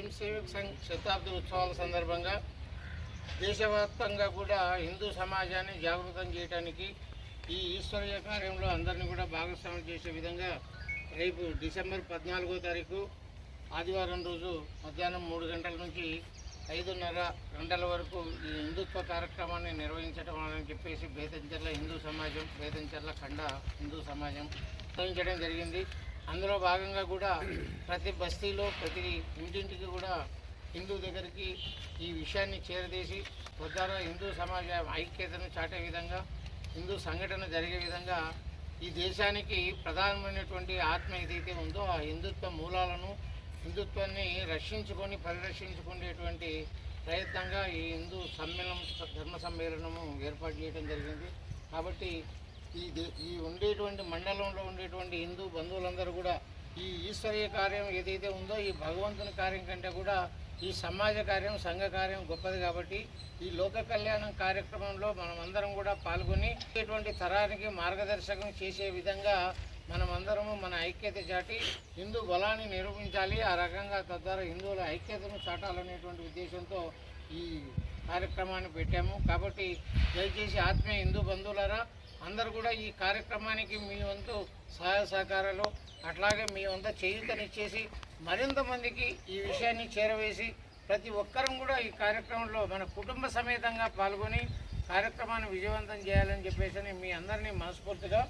స్వయం సేవక్ సంఘ్ శతాబ్ది ఉత్సవాల సందర్భంగా దేశవ్యాప్తంగా కూడా హిందూ సమాజాన్ని జాగృతం చేయడానికి ఈ ఈశ్వర్య కార్యంలో అందరినీ కూడా భాగస్వామ్యం చేసే విధంగా రేపు డిసెంబర్ పద్నాలుగో తారీఖు ఆదివారం రోజు మధ్యాహ్నం మూడు గంటల నుంచి ఐదున్నర గంటల వరకు ఈ హిందుత్వ కార్యక్రమాన్ని నిర్వహించడం అని చెప్పేసి బేతంచెర్ల హిందూ సమాజం బేతంచెర్ల ఖండ హిందూ సమాజం నిర్వహించడం జరిగింది. అందులో భాగంగా కూడా ప్రతి బస్తీలో ప్రతి ఇంటింటికి కూడా హిందూ దగ్గరికి ఈ విషయాన్ని చేరదీసి ఉద్దార హిందూ సమాజ ఐక్యతను చాటే విధంగా హిందూ సంఘటన జరిగే విధంగా ఈ దేశానికి ప్రధానమైనటువంటి ఆత్మ ఏదైతే ఉందో ఆ హిందుత్వ మూలాలను హిందుత్వాన్ని రక్షించుకొని పరిరక్షించుకునేటువంటి ప్రయత్నంగా ఈ హిందూ సమ్మేళనం ధర్మ సమ్మేళనము ఏర్పాటు చేయడం జరిగింది. కాబట్టి ఈ దే- ఈ ఉండేటువంటి మండలంలో ఉండేటువంటి హిందూ బంధువులందరూ కూడా ఈ ఈశ్వరీయ కార్యం ఏదైతే ఉందో ఈ భగవంతుని కార్యం కంటే కూడా ఈ సమాజ కార్యం సంఘ కార్యం గొప్పది కాబట్టి ఈ లోక కళ్యాణం కార్యక్రమంలో మనం అందరం కూడా పాల్గొని ఇటువంటి తరానికి మార్గదర్శకం చేసే విధంగా మనమందరము మన ఐక్యత చాటి హిందూ బలాన్ని నిరూపించాలి. ఆ రకంగా తద్వారా హిందువుల ఐక్యతను చాటాలనేటువంటి ఉద్దేశంతో ఈ కార్యక్రమాన్ని పెట్టాము. కాబట్టి దయచేసి ఆత్మీయ హిందూ బంధువులరా అందరూ కూడా ఈ కార్యక్రమానికి మీ వంతు సహాయ సహకారాలు అట్లాగే మీ వంత చేయూతనిచ్చేసి మరింత మందికి ఈ విషయాన్ని చేరవేసి ప్రతి ఒక్కరం కూడా ఈ కార్యక్రమంలో మన కుటుంబ సమేతంగా పాల్గొని కార్యక్రమాన్ని విజయవంతం చేయాలని చెప్పేసి మీ అందరినీ మనస్ఫూర్తిగా